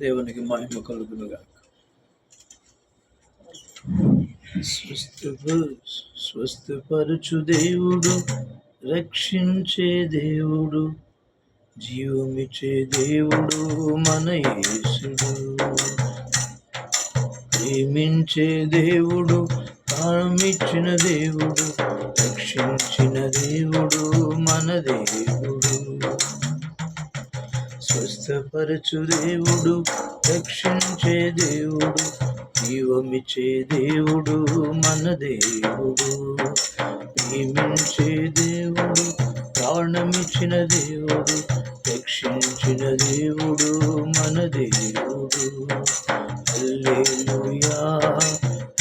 దేవునికి మహిమ కలుగునుగా స్వస్థపరచు దేవుడు రక్షించే దేవుడు జీవమిచ్చే దేవుడు మన యేసుడు. ప్రేమించే దేవుడు ప్రాణమిచ్చిన దేవుడు రక్షించిన దేవుడు మన దేవుడు. స్వస్థపరచు దేవుడు రక్షించే దేవుడు జీవమిచ్చే దేవుడు మన దేవుడు. ప్రేమించే దేవుడు ప్రాణమిచ్చిన దేవుడు రక్షించిన దేవుడు మన దేవుడు. హల్లెలూయా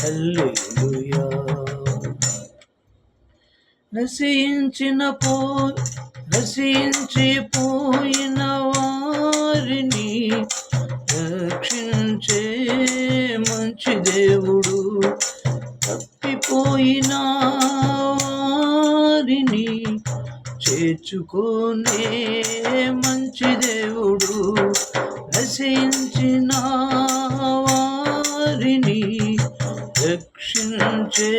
హల్లెలూయా. నశించిన పో నశించి తప్పిపోయిన వారిని చేర్చుకునే మంచి దేవుడు నశించిన వారిని రక్షించే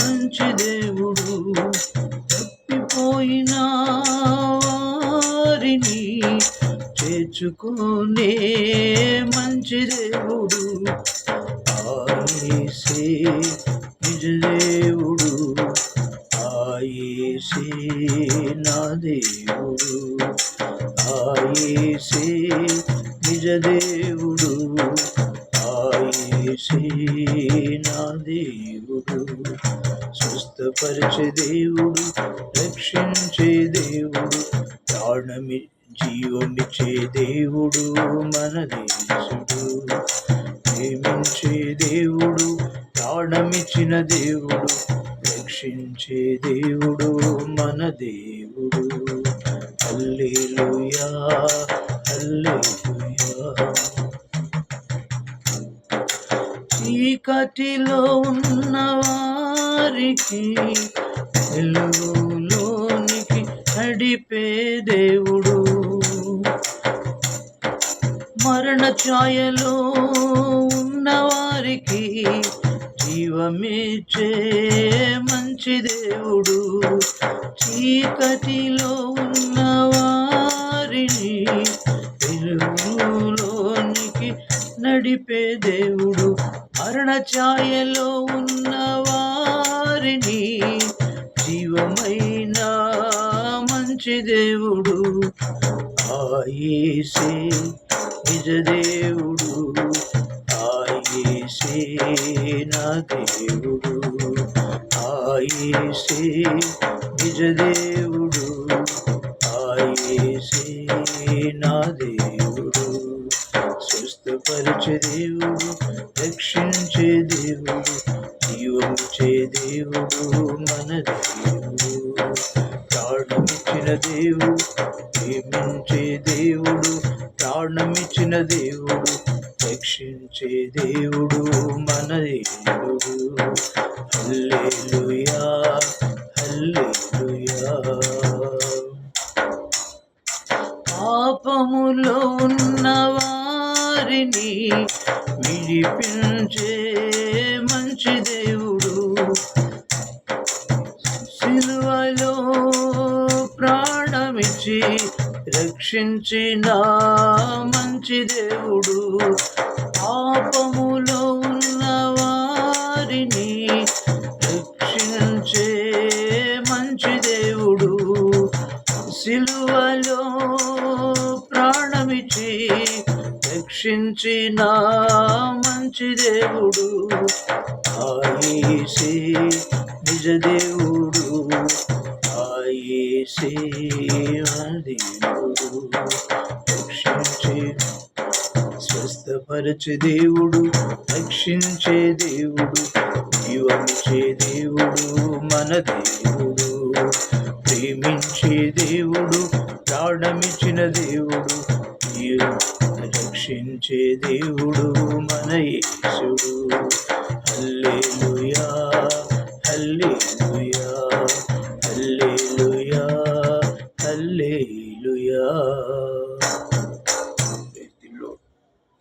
మంచి దేవుడు తప్పిపోయిన వారిని చేర్చుకునే మంచి దేవుడు ఆయేసే ఆయేసే నిజ దేవుడు ఆయేసే నా దేవుడు. స్వస్థపరిచే దేవుడు రక్షించే దేవుడు ప్రాణమి జీవమిచ్చే దేవుడు మన దేశుడు. ప్రేమించే దేవుడు ప్రాణమిచ్చిన దేవుడు రక్షించే దేవుడు మన దేవుడు. అల్లేలుయా మట్టిలో ఉన్న వారికి వెలుగులోనికి నడిపే దేవుడు. మరణ ఛాయలో ఉన్న వారికి జీవమిచ్చే మంచి దేవుడు. చీకటిలో ఉన్న వారిని వెలుగులోనికి నడిపే దేవుడు. మరణ ఛాయలో ఉన్నవారిని జీవమైన మంచి దేవుడు ఆయేసే నిజ దేవుడు ఆయేసే నా దేవుడు ఆయేసే నిజ దేవుడు ఆయేసే నా దేవుడు. స్వస్థపరిచే దేవుడు రక్షించ రక్షించే దేవుడు ప్రాణమిచ్చిన దేవుడు రక్షించే దేవుడు మన దేవుడు. Hallelujah hallelujah. పాపములో ఉన్న వారిని విడిపించే మంచి దేవుడు. సిలువలో ప్రాణమిచ్చి రక్షించిన మంచి దేవుడు పాపములో ఉన్న వారిని రక్షించే మంచి దేవుడు సిలువలో ప్రాణమిచ్చి రక్షించిన మంచి దేవుడు ఆయేసే నిజ దేవుడు. స్వస్థపరచు దేవుడు రక్షించే దేవుడు జీవమిచ్చే దేవుడు మన దేవుడు ప్రేమించే దేవుడు ప్రాణమిచ్చిన దేవుడు రక్షించే దేవుడు మన యేసుడు. హల్లెలూయా హల్లెలూయా.